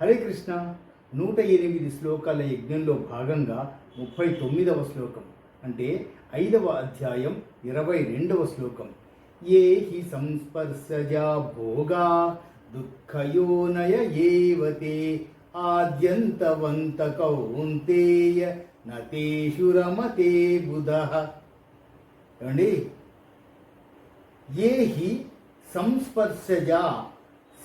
హరే కృష్ణ నూట ఎనిమిది శ్లోకాల యజ్ఞంలో భాగంగా ముప్పై తొమ్మిదవ శ్లోకం అంటే ఐదవ అధ్యాయం ఇరవై రెండవ శ్లోకం. ఏ హి సంస్పర్శజా భోగా దుఃఖయోనయ ఏవతే ఆద్యంతవంత కౌంతేయ నతేషు రమతే బుధ. ఏమండి? ఏ హి సంస్పర్శజా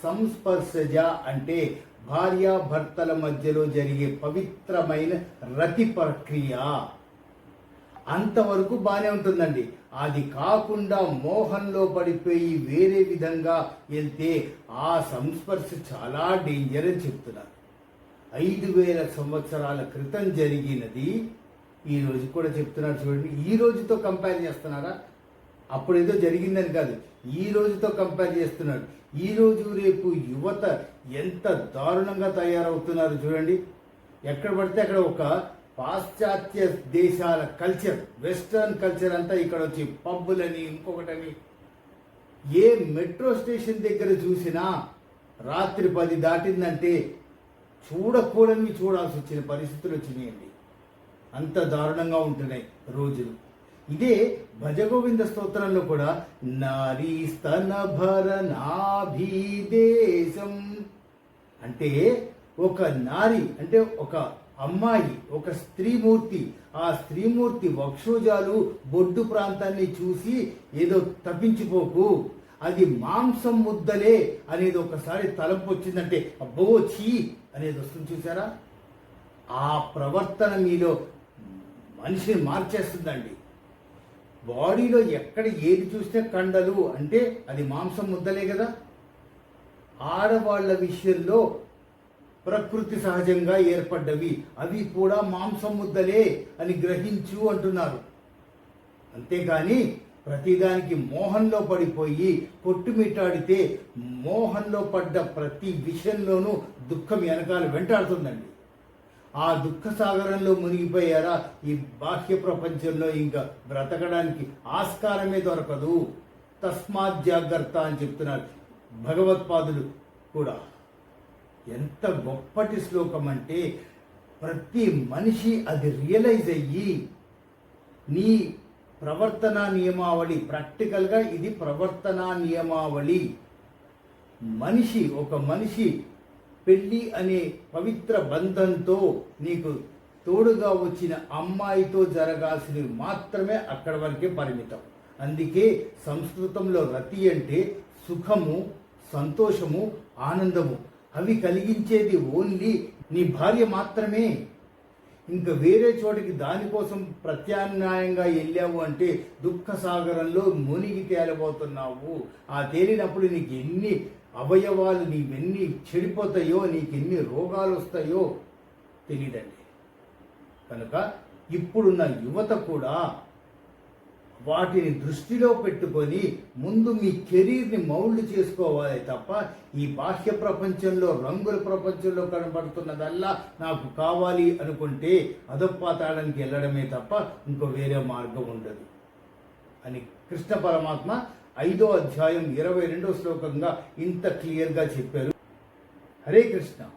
సంస్పర్శజ అంటే భార్యాభర్తల మధ్యలో జరిగే పవిత్రమైన రతి ప్రక్రియ. అంతవరకు బాగానే ఉంటుందండి. అది కాకుండా మోహంలో పడిపోయి వేరే విధంగా వెళ్తే ఆ సంస్పర్శ చాలా డేంజర్ అని చెప్తున్నారు. ఐదు వేల సంవత్సరాల క్రితం జరిగినది ఈ రోజు కూడా చెప్తున్నారు చూడండి. ఈ రోజుతో కంపేర్ చేస్తున్నారా? అప్పుడు ఏదో జరిగిందని కాదు ఈ రోజుతో కంపేర్ చేస్తున్నాడు. ఈ రోజు రేపు యువత ఎంత దారుణంగా తయారవుతున్నారు చూడండి. ఎక్కడ పడితే అక్కడ ఒక పాశ్చాత్య దేశాల కల్చర్ వెస్టర్న్ కల్చర్ అంతా ఇక్కడ వచ్చి పబ్బులని ఇంకొకటని ఏ మెట్రో స్టేషన్ దగ్గర చూసినా రాత్రి పది దాటిందంటే చూడకూడని చూడాల్సి వచ్చిన పరిస్థితులు వచ్చినాయండి. అంత దారుణంగా ఉంటున్నాయి రోజులు. ఇదే భజగోవింద స్తోత్రంలో కూడా నారీ స్తన నాభీదేశం అంటే ఒక నారి అంటే ఒక అమ్మాయి ఒక స్త్రీమూర్తి ఆ స్త్రీమూర్తి వక్షోజాలు బొడ్డు ప్రాంతాన్ని చూసి ఏదో తప్పించిపోకు. అది మాంసం ముద్దలే అనేది ఒకసారి తలంపు వచ్చిందంటే అబ్బో చీ అనేది వస్తుంది చూసారా? ఆ ప్రవర్తన మీలో మనిషిని మార్చేస్తుందండి. బాడీలో ఎక్కడ ఏది చూస్తే కండలు అంటే అది మాంసం ముద్దలే కదా. ఆడవాళ్ళ విషయంలో ప్రకృతి సహజంగా ఏర్పడ్డవి. అవి కూడా మాంసం ముద్దలే అని గ్రహించు అంటున్నారు. అంతేగాని ప్రతిదానికి మోహంలో పడిపోయి కొట్టుమిట్టాడితే మోహంలో పడ్డ ప్రతి విషయంలోనూ దుఃఖం వెనకాల వెంటాడుతుందండి. ఆ దుఃఖ సాగరంలో మునిగిపోయారా? ఈ బాహ్య ప్రపంచంలో ఇంకా బ్రతకడానికి ఆస్కారమే దొరకదు. తస్మాత్ జాగ్రత్త అని చెప్తున్నారు భగవత్పాదులు కూడా. ఎంత గొప్పటి శ్లోకం అంటే ప్రతి మనిషి అది రియలైజ్ అయ్యి నీ ప్రవర్తన నియమావళి ప్రాక్టికల్గా ఇది ప్రవర్తన నియమావళి. మనిషి ఒక మనిషి పెళ్ళి అనే పవిత్ర బంధంతో నీకు తోడుగా వచ్చిన అమ్మాయితో జరగాల్సినవి మాత్రమే అక్కడ వరకే పరిమితం. అందుకే సంస్కృతంలో రతి అంటే సుఖము సంతోషము ఆనందము. అవి కలిగించేది ఓన్లీ నీ భార్య మాత్రమే. ఇంకా వేరే చోటికి దానికోసం ప్రత్యామ్నాయంగా వెళ్ళావు అంటే దుఃఖ సాగరంలో మునిగి తేలబోతున్నావు. ఆ తేలినప్పుడు నీకు ఎన్ని అవయవాలు నీవెన్ని చెడిపోతాయో నీకు ఎన్ని రోగాలు వస్తాయో తెలియదండి కనుక ఇప్పుడున్న యువత కూడా వాటిని దృష్టిలో పెట్టుకొని ముందు మీ కెరీర్ని మౌల్డ్ చేసుకోవాలి తప్ప ఈ బాహ్య ప్రపంచంలో రంగుల ప్రపంచంలో కనబడుతున్నదల్లా నాకు కావాలి అనుకుంటే అధపాతాడానికి వెళ్ళడమే తప్ప ఇంకో వేరే మార్గం ఉండదు. అని కృష్ణ పరమాత్మ ఐదో అధ్యాయం ఇరవై రెండో శ్లోకంగా ఇంత క్లియర్గా చెప్పారు. హరే కృష్ణ.